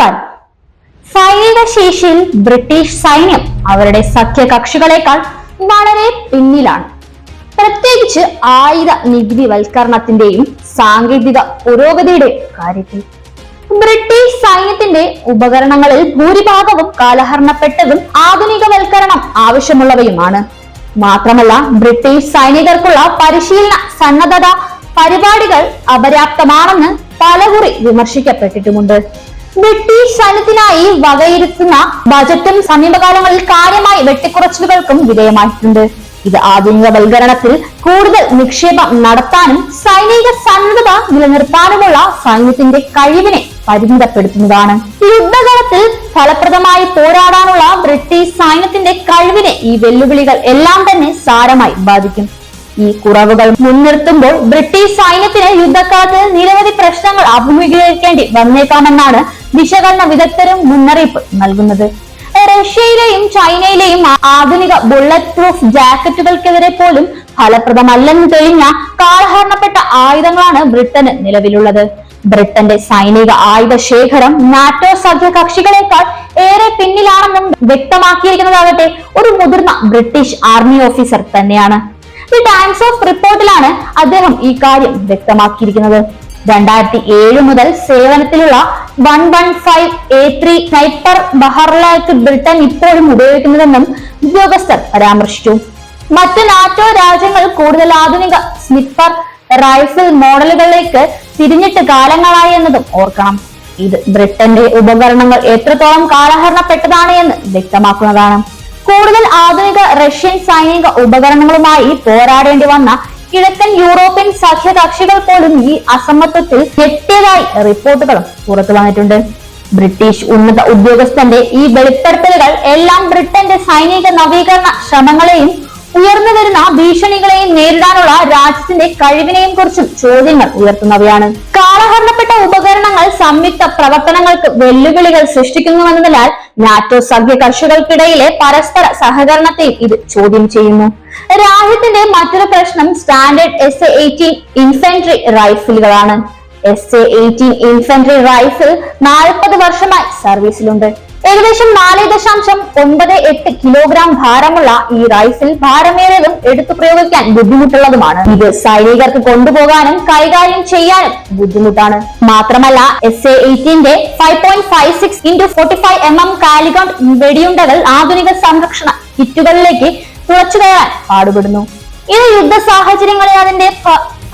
നമസ്കാരം. സൈനിക ശേഷിയിൽ ബ്രിട്ടീഷ് സൈന്യം അവരുടെ സഖ്യകക്ഷികളെക്കാൾ വളരെ പിന്നിലാണ്. പ്രത്യേകിച്ച് ആയുധ നികുതിവൽക്കരണത്തിന്റെയും സാങ്കേതിക പുരോഗതിയുടെ കാര്യത്തിൽ. ബ്രിട്ടീഷ് സൈന്യത്തിന്റെ ഉപകരണങ്ങളിൽ ഭൂരിഭാഗവും കാലഹരണപ്പെട്ടതും ആധുനികവൽക്കരണം ആവശ്യമുള്ളവയുമാണ്. മാത്രമല്ല ബ്രിട്ടീഷ് സൈനികർക്കുള്ള പരിശീലന സന്നദ്ധത പരിപാടികൾ അപര്യാപ്തമാണെന്ന് പലകുറി വിമർശിക്കപ്പെട്ടിട്ടുമുണ്ട്. ബ്രിട്ടീഷ് സൈന്യത്തിനായി വകയിരുത്തുന്ന ബജറ്റും സമീപകാലങ്ങളിൽ കാര്യമായി വെട്ടിക്കുറച്ചിലുകൾക്കും വിധേയമായിട്ടുണ്ട്. ഇത് ആധുനിക ആധുനികവൽക്കരണത്തിൽ കൂടുതൽ നിക്ഷേപം നടത്താനും സൈനിക സന്നദ്ധത നിലനിർത്താനുമുള്ള സൈന്യത്തിന്റെ കഴിവിനെ പരിമിതപ്പെടുത്തുന്നതാണ്. യുദ്ധകാലത്തിൽ ഫലപ്രദമായി പോരാടാനുള്ള ബ്രിട്ടീഷ് സൈന്യത്തിന്റെ കഴിവിനെ ഈ വെല്ലുവിളികൾ എല്ലാം തന്നെ സാരമായി ബാധിക്കും. ഈ കുറവുകൾ മുൻനിർത്തുമ്പോൾ ബ്രിട്ടീഷ് സൈന്യത്തിന് യുദ്ധക്കാലത്ത് നിരവധി പ്രശ്നങ്ങൾ അഭിമുഖീകരിക്കേണ്ടി വന്നേക്കാമെന്നാണ് വിശകലന വിദഗ്ധരും മുന്നറിയിപ്പ് നൽകുന്നത്. റഷ്യയിലെയും ചൈനയിലെയും ആധുനിക ബുള്ളറ്റ് പ്രൂഫ് ജാക്കറ്റുകൾക്കെതിരെ പോലും ഫലപ്രദമല്ലെന്ന് തെളിഞ്ഞ കാലഹരണപ്പെട്ട ആയുധങ്ങളാണ് ബ്രിട്ടന് നിലവിലുള്ളത്. ബ്രിട്ടന്റെ സൈനിക ആയുധ ശേഖരം നാറ്റോ സഖ്യ കക്ഷികളെക്കാൾ ഏറെ പിന്നിലാണെന്നും വ്യക്തമാക്കിയിരിക്കുന്നതാകട്ടെ ഒരു മുതിർന്ന ബ്രിട്ടീഷ് ആർമി ഓഫീസർ തന്നെയാണ്. ദി ടൈംസ് ഓഫ് റിപ്പോർട്ടിലാണ് അദ്ദേഹം ഈ കാര്യം വ്യക്തമാക്കിയിരിക്കുന്നത്. രണ്ടായിരത്തി ഏഴ് മുതൽ സേവനത്തിലുള്ള one one five A three sniper ബഹറിലേക്ക് Britain ഇപ്പോഴും ഉപയോഗിക്കുന്നതെന്നും ഉദ്യോഗസ്ഥർ പരാമർശിച്ചു. മറ്റു നാറ്റോ രാജ്യങ്ങൾ കൂടുതൽ ആധുനിക സ്നിപ്പർ റൈഫിൾ മോഡലുകളിലേക്ക് തിരിഞ്ഞിട്ട് കാലങ്ങളായി എന്നതും ഓർക്കണം. ഇത് ബ്രിട്ടന്റെ ഉപകരണങ്ങൾ എത്രത്തോളം കാലഹരണപ്പെട്ടതാണ് എന്ന് വ്യക്തമാക്കുന്നതാണ്. കൂടുതൽ ആധുനിക റഷ്യൻ സൈനിക ഉപകരണങ്ങളുമായി പോരാടേണ്ടി വന്ന കിഴക്കൻ യൂറോപ്യൻ സഖ്യകക്ഷികൾ പോലും ഈ അസമത്വത്തിൽ ഞെട്ടിയതായി റിപ്പോർട്ടുകളും പുറത്തു വന്നിട്ടുണ്ട്. ബ്രിട്ടീഷ് ഉന്നത ഉദ്യോഗസ്ഥന്റെ ഈ വെളിപ്പെടുത്തലുകൾ എല്ലാം ബ്രിട്ടന്റെ സൈനിക നവീകരണ ശ്രമങ്ങളെയും ഉയർന്നു വരുന്ന ഭീഷണികളെയും നേരിടാനുള്ള രാജ്യത്തിന്റെ കഴിവിനെയും കുറിച്ചും ചോദ്യങ്ങൾ ഉയർത്തുന്നവയാണ്. കാലഹരണപ്പെട്ട ഉപകരണങ്ങൾ സംയുക്ത പ്രവർത്തനങ്ങൾക്ക് വെല്ലുവിളികൾ സൃഷ്ടിക്കുന്നുവെന്നതിനാൽ നാറ്റോ സഖ്യ കർഷകർക്കിടയിലെ പരസ്പര സഹകരണത്തെയും ഇത് ചോദ്യം ചെയ്യുന്നു. രാജ്യത്തിന്റെ മറ്റൊരു പ്രശ്നം standard S A eighteen infantry റൈഫിലുകളാണ്. S A eighteen infantry rifle നാൽപ്പത് വർഷമായി സർവീസിലുണ്ട്. ഏകദേശം നാല് ദശാംശം ഒൻപത് എട്ട് കിലോഗ്രാം ഭാരമുള്ള ഈ റൈസിൽ ഭാരമേറിയതും എടുത്തു പ്രയോഗിക്കാൻ ബുദ്ധിമുട്ടുള്ളതുമാണ്. ഇത് സൈനികർക്ക് കൊണ്ടുപോകാനും കൈകാര്യം ചെയ്യാനും ബുദ്ധിമുട്ടാണ്. മാത്രമല്ല S A എയ്റ്റീന്റെ five point five six into forty five M M കാലിഗോണ്ട് വെടിയുണ്ടകൾ ആധുനിക സംരക്ഷണ കിറ്റുകളിലേക്ക് തുറച്ചു കയറാൻ പാടുപെടുന്നു. ഇത് യുദ്ധ സാഹചര്യങ്ങളെ അതിന്റെ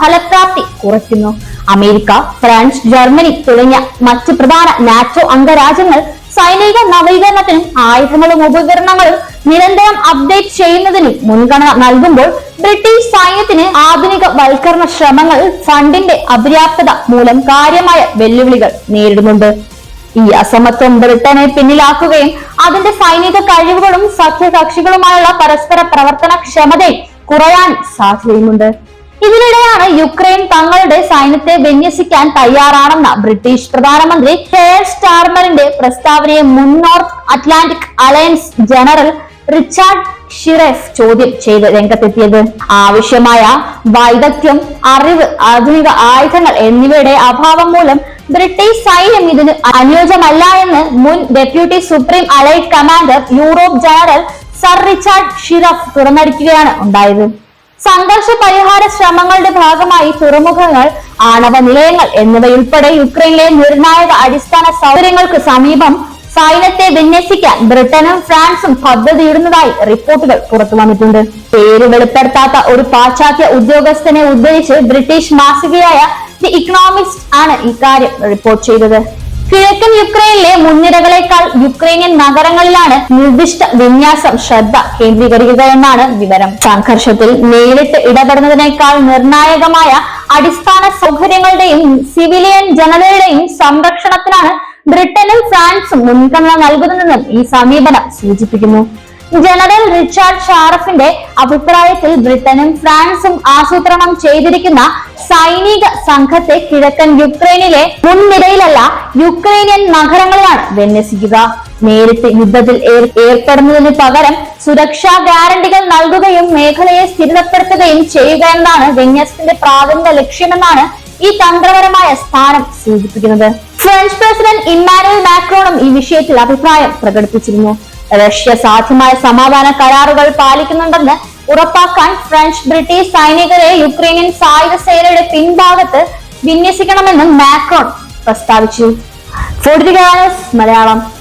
ഫലപ്രാപ്തി കുറയ്ക്കുന്നു. അമേരിക്ക ഫ്രാൻസ് ജർമ്മനി തുടങ്ങിയ മറ്റ് പ്രധാന നാറ്റോ അംഗരാജ്യങ്ങൾ സൈനിക നവീകരണത്തിനും ആയുധങ്ങളും ഉപകരണങ്ങളും നിരന്തരം അപ്ഡേറ്റ് ചെയ്യുന്നതിനും മുൻഗണന നൽകുമ്പോൾ ബ്രിട്ടീഷ് സൈന്യത്തിന് ആധുനിക വൽക്കരണ ശ്രമങ്ങൾ ഫണ്ടിന്റെ അപര്യാപ്തത മൂലം കാര്യമായ വെല്ലുവിളികൾ നേരിടുന്നുണ്ട്. ഈ അസമത്വം ബ്രിട്ടനെ പിന്നിലാക്കുകയും അതിന്റെ സൈനിക കഴിവുകളും സഖ്യകക്ഷികളുമായുള്ള പരസ്പര പ്രവർത്തന ക്ഷമതയും കുറയാൻ സാധ്യതയുമുണ്ട്. ഇതിനിടെയാണ് യുക്രൈൻ തങ്ങളുടെ സൈന്യത്തെ വിന്യസിക്കാൻ തയ്യാറാണെന്ന ബ്രിട്ടീഷ് പ്രധാനമന്ത്രി കെയർ സ്റ്റാർമറിന്റെ പ്രസ്താവനയെ മുൻ North Atlantic Alliance general Richard Shirreff ചോദ്യം ചെയ്ത് രംഗത്തെത്തിയത്. ആവശ്യമായ വൈദഗ്ധ്യം അറിവ് ആധുനിക ആയുധങ്ങൾ എന്നിവയുടെ അഭാവം മൂലം ബ്രിട്ടീഷ് സൈന്യം ഇതിന് അനുയോജ്യമല്ല എന്ന് മുൻ deputy supreme allied commander Europe general sir Richard Shirreff തുറന്നടിക്കുകയാണ് ഉണ്ടായത്. സംഘർഷ പരിഹാര ശ്രമങ്ങളുടെ ഭാഗമായി തുറമുഖങ്ങൾ ആണവ നിലയങ്ങൾ എന്നിവയുൾപ്പെടെ യുക്രൈനിലെ നിർണായക അടിസ്ഥാന സൗകര്യങ്ങൾക്ക് സമീപം സൈന്യത്തെ വിന്യസിക്കാൻ ബ്രിട്ടനും ഫ്രാൻസും പദ്ധതിയിടുന്നതായി റിപ്പോർട്ടുകൾ പുറത്തു വന്നിട്ടുണ്ട് പേര് വെളിപ്പെടുത്താത്ത ഒരു പാശ്ചാത്യ ഉദ്യോഗസ്ഥനെ ഉദ്ധരിച്ച് ബ്രിട്ടീഷ് മാസികയായ ദി ഇക്കണോമിക്സ് ആണ് ഇക്കാര്യം റിപ്പോർട്ട് ചെയ്തത്. കിഴക്കൻ യുക്രൈനിലെ മുൻനിരകളെക്കാൾ യുക്രൈനിയൻ നഗരങ്ങളിലാണ് നിർദ്ദിഷ്ട വിന്യാസം ശ്രദ്ധ കേന്ദ്രീകരിക്കുക എന്നാണ് വിവരം. സംഘർഷത്തിൽ നേരിട്ട് ഇടപെടുന്നതിനേക്കാൾ നിർണായകമായ അടിസ്ഥാന സൗകര്യങ്ങളുടെയും സിവിലിയൻ ജനതയുടെയും സംരക്ഷണത്തിനാണ് ബ്രിട്ടനും ഫ്രാൻസും മുൻഗണന നൽകുന്നതെന്നും ഈ സമീപനം സൂചിപ്പിക്കുന്നു. ജനറൽ റിച്ചാർഡ് ഷാറഫിന്റെ അഭിപ്രായത്തിൽ ബ്രിട്ടനും ഫ്രാൻസും ആസൂത്രണം ചെയ്തിരിക്കുന്ന സൈനിക സംഘത്തെ കിഴക്കൻ യുക്രൈനിലെ മുൻനിരയിലല്ല യുക്രൈനിയൻ നഗരങ്ങളിലാണ് വിന്യസിക്കുക. നേരിട്ട് യുദ്ധത്തിൽ ഏർ- ഏർപ്പെടുന്നതിന് പകരം സുരക്ഷാ ഗ്യാരണ്ടികൾ നൽകുകയും മേഖലയെ സ്ഥിരപ്പെടുത്തുകയും ചെയ്യുക എന്നാണ് വിന്യസത്തിന്റെ പ്രാഥമിക ലക്ഷ്യമെന്നാണ് ഈ തന്ത്രപരമായ സ്ഥാനം സൂചിപ്പിക്കുന്നത്. ഫ്രഞ്ച് പ്രസിഡന്റ് ഇമ്മാനുവൽ മാക്രോണും ഈ വിഷയത്തിൽ അഭിപ്രായം പ്രകടിപ്പിച്ചിരുന്നു. റഷ്യ സാധ്യമായ സമാധാന കരാറുകൾ പാലിക്കുന്നുണ്ടെന്ന് ഉറപ്പാക്കാൻ ഫ്രഞ്ച് ബ്രിട്ടീഷ് സൈനികരെ യുക്രൈനിയൻ സായുധ സേനയുടെ പിൻഭാഗത്ത് വിന്യസിക്കണമെന്നും മാക്രോൺ പ്രസ്താവിച്ചു. മലയാളം.